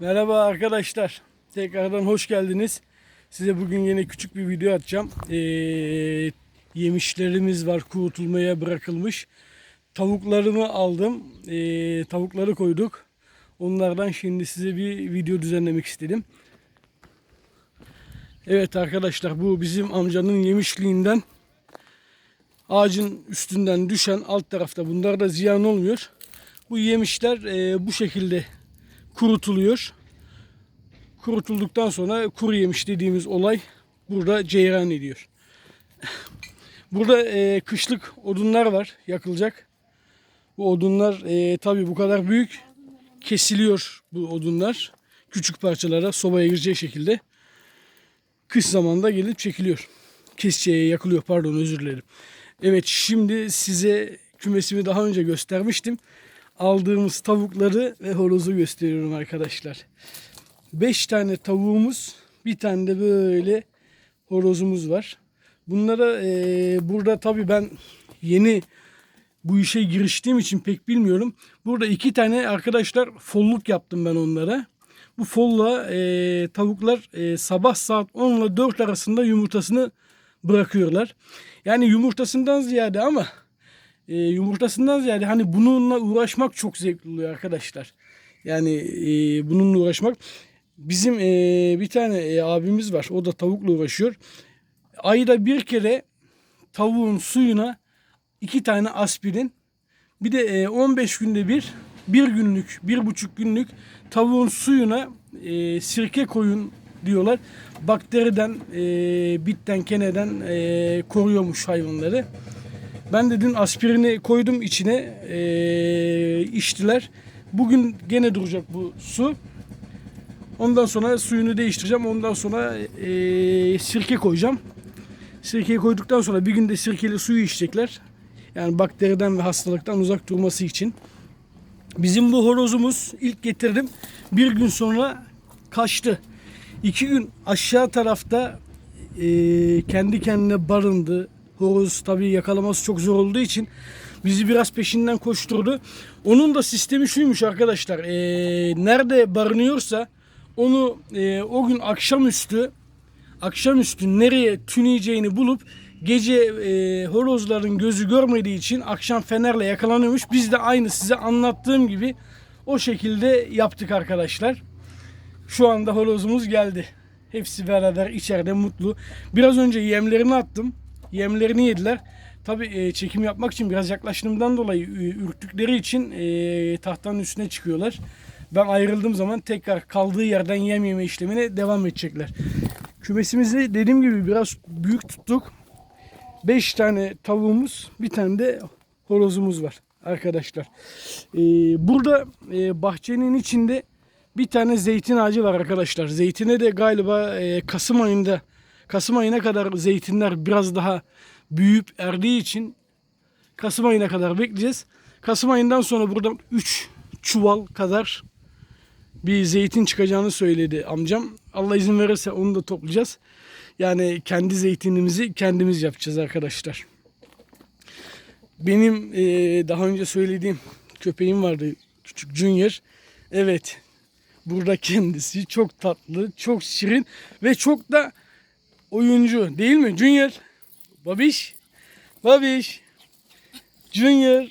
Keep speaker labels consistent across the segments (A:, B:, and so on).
A: Merhaba arkadaşlar. Tekrardan hoş geldiniz. Size bugün yine küçük bir video atacağım. Ee, yemişlerimiz var kurutulmaya bırakılmış. Tavuklarımı aldım. Ee, tavukları koyduk. Onlardan şimdi size bir video düzenlemek istedim. Evet arkadaşlar bu bizim amcanın yemişliğinden ağacın üstünden düşen alt tarafta bunlar da ziyan olmuyor. Bu yemişler e, bu şekilde kurutuluyor. Kurutulduktan sonra kuru yemiş dediğimiz olay burada ceyran ediyor. Burada e, kışlık odunlar var yakılacak. Bu odunlar e, tabi bu kadar büyük kesiliyor bu odunlar. Küçük parçalara sobaya girecek şekilde. Kış zamanında gelip çekiliyor. Kesçeye yakılıyor pardon özür dilerim. Evet şimdi size kümesimi daha önce göstermiştim. Aldığımız tavukları ve horozu gösteriyorum arkadaşlar. 5 tane tavuğumuz, bir tane de böyle horozumuz var. Bunlara e, burada tabii ben yeni bu işe giriştiğim için pek bilmiyorum. Burada iki tane arkadaşlar folluk yaptım ben onlara. Bu folla e, tavuklar e, sabah saat 10 ile 4 arasında yumurtasını bırakıyorlar. Yani yumurtasından ziyade ama e, yumurtasından ziyade hani bununla uğraşmak çok zevkli oluyor arkadaşlar. Yani e, bununla uğraşmak. Bizim e, bir tane e, abimiz var. O da tavukla uğraşıyor. Ayda bir kere tavuğun suyuna iki tane aspirin bir de e, 15 günde bir bir günlük bir buçuk günlük tavuğun suyuna e, sirke koyun diyorlar. Bakteriden, e, bitten, keneden e, koruyormuş hayvanları. Ben de dün aspirini koydum içine e, içtiler. Bugün gene duracak bu su. Ondan sonra suyunu değiştireceğim. Ondan sonra e, sirke koyacağım. Sirkeyi koyduktan sonra bir günde sirkeli suyu içecekler. Yani bakteriden ve hastalıktan uzak durması için. Bizim bu horozumuz ilk getirdim. Bir gün sonra kaçtı. İki gün aşağı tarafta e, kendi kendine barındı. Horoz tabii yakalaması çok zor olduğu için bizi biraz peşinden koşturdu. Onun da sistemi şuymuş arkadaşlar. E, nerede barınıyorsa onu e, o gün akşamüstü akşamüstü nereye tüneyeceğini bulup gece e, horozların gözü görmediği için akşam fenerle yakalanıyormuş. Biz de aynı size anlattığım gibi o şekilde yaptık arkadaşlar. Şu anda horozumuz geldi. Hepsi beraber içeride mutlu. Biraz önce yemlerini attım. Yemlerini yediler. Tabi çekim yapmak için biraz yaklaştığımdan dolayı e, ürktükleri için e, tahtanın üstüne çıkıyorlar. Ben ayrıldığım zaman tekrar kaldığı yerden yem yeme işlemine devam edecekler. Kümesimizi dediğim gibi biraz büyük tuttuk. 5 tane tavuğumuz, bir tane de horozumuz var arkadaşlar. Ee, burada e, bahçenin içinde bir tane zeytin ağacı var arkadaşlar. Zeytine de galiba e, Kasım ayında Kasım ayına kadar zeytinler biraz daha büyüyüp erdiği için Kasım ayına kadar bekleyeceğiz. Kasım ayından sonra burada 3 çuval kadar bir zeytin çıkacağını söyledi amcam. Allah izin verirse onu da toplayacağız. Yani kendi zeytinimizi kendimiz yapacağız arkadaşlar. Benim e, daha önce söylediğim köpeğim vardı küçük Junior. Evet burada kendisi çok tatlı, çok şirin ve çok da oyuncu değil mi Junior? Babiş, Babiş, Junior.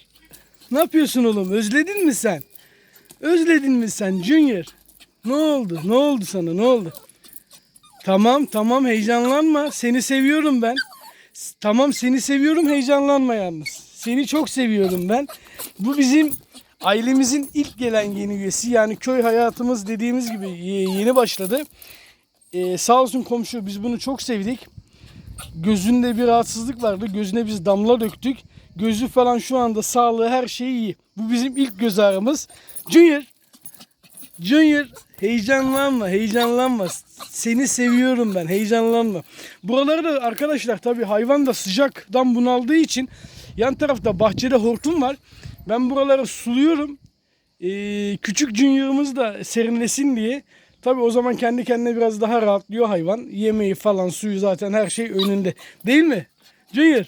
A: Ne yapıyorsun oğlum? Özledin mi sen? Özledin mi sen Junior? Ne oldu? Ne oldu sana? Ne oldu? Tamam tamam heyecanlanma. Seni seviyorum ben. Tamam seni seviyorum heyecanlanma yalnız. Seni çok seviyorum ben. Bu bizim ailemizin ilk gelen yeni üyesi. Yani köy hayatımız dediğimiz gibi ye- yeni başladı. Ee, sağ olsun komşu biz bunu çok sevdik. Gözünde bir rahatsızlık vardı. Gözüne biz damla döktük. Gözü falan şu anda sağlığı her şeyi iyi. Bu bizim ilk göz ağrımız. Junior. Junior heyecanlanma heyecanlanma. Seni seviyorum ben heyecanlanma. Buraları da arkadaşlar tabi hayvan da sıcaktan bunaldığı için yan tarafta bahçede hortum var. Ben buraları suluyorum. Ee, küçük Junior'ımız da serinlesin diye. Tabi o zaman kendi kendine biraz daha rahatlıyor hayvan. Yemeği falan suyu zaten her şey önünde. Değil mi? Junior.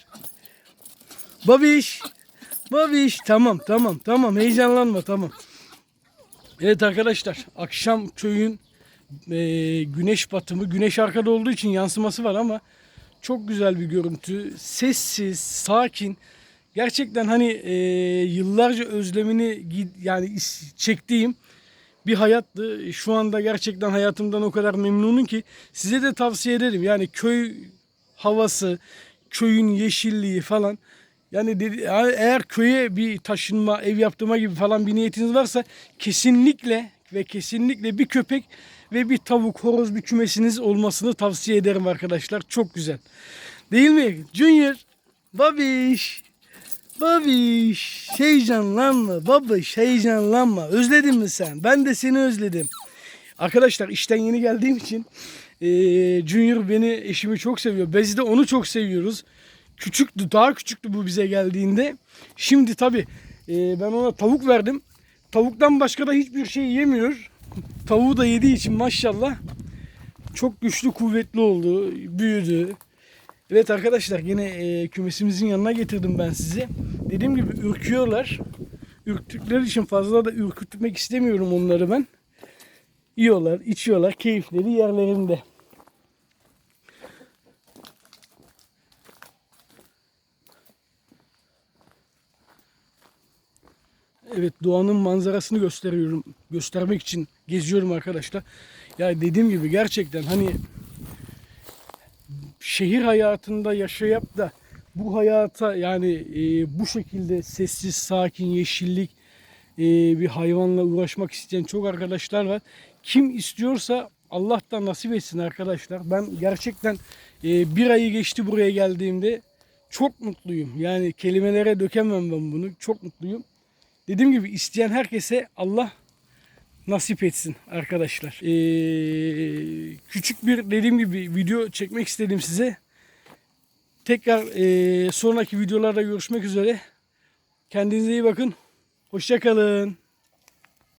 A: Babiş. Babiş. Tamam tamam tamam heyecanlanma tamam. Evet arkadaşlar akşam köyün e, güneş batımı güneş arkada olduğu için yansıması var ama çok güzel bir görüntü. Sessiz, sakin. Gerçekten hani e, yıllarca özlemini yani çektiğim bir hayattı. Şu anda gerçekten hayatımdan o kadar memnunum ki size de tavsiye ederim. Yani köy havası, köyün yeşilliği falan. Yani dedi, eğer köye bir taşınma, ev yaptırma gibi falan bir niyetiniz varsa kesinlikle ve kesinlikle bir köpek ve bir tavuk, horoz bir kümesiniz olmasını tavsiye ederim arkadaşlar. Çok güzel. Değil mi? Junior, babiş, babiş, heyecanlanma, babiş, heyecanlanma. Özledin mi sen? Ben de seni özledim. Arkadaşlar işten yeni geldiğim için eee, Junior beni, eşimi çok seviyor. Biz de onu çok seviyoruz. Küçüktü, daha küçüktü bu bize geldiğinde. Şimdi tabii eee, ben ona tavuk verdim. Tavuktan başka da hiçbir şey yemiyor. Tavuğu da yediği için maşallah çok güçlü, kuvvetli oldu, büyüdü. Evet arkadaşlar yine eee, kümesimizin yanına getirdim ben sizi. Dediğim gibi ürküyorlar. Ürktükleri için fazla da ürkütmek istemiyorum onları ben. Yiyorlar, içiyorlar, keyifleri yerlerinde. Evet doğanın manzarasını gösteriyorum. Göstermek için geziyorum arkadaşlar. Ya dediğim gibi gerçekten hani şehir hayatında yaşayıp da bu hayata yani e, bu şekilde sessiz, sakin, yeşillik e, bir hayvanla uğraşmak isteyen çok arkadaşlar var. Kim istiyorsa Allah da nasip etsin arkadaşlar. Ben gerçekten e, bir ayı geçti buraya geldiğimde çok mutluyum. Yani kelimelere dökemem ben bunu. Çok mutluyum. Dediğim gibi isteyen herkese Allah nasip etsin arkadaşlar. Ee, küçük bir dediğim gibi video çekmek istedim size. Tekrar ee, sonraki videolarda görüşmek üzere. Kendinize iyi bakın. Hoşçakalın.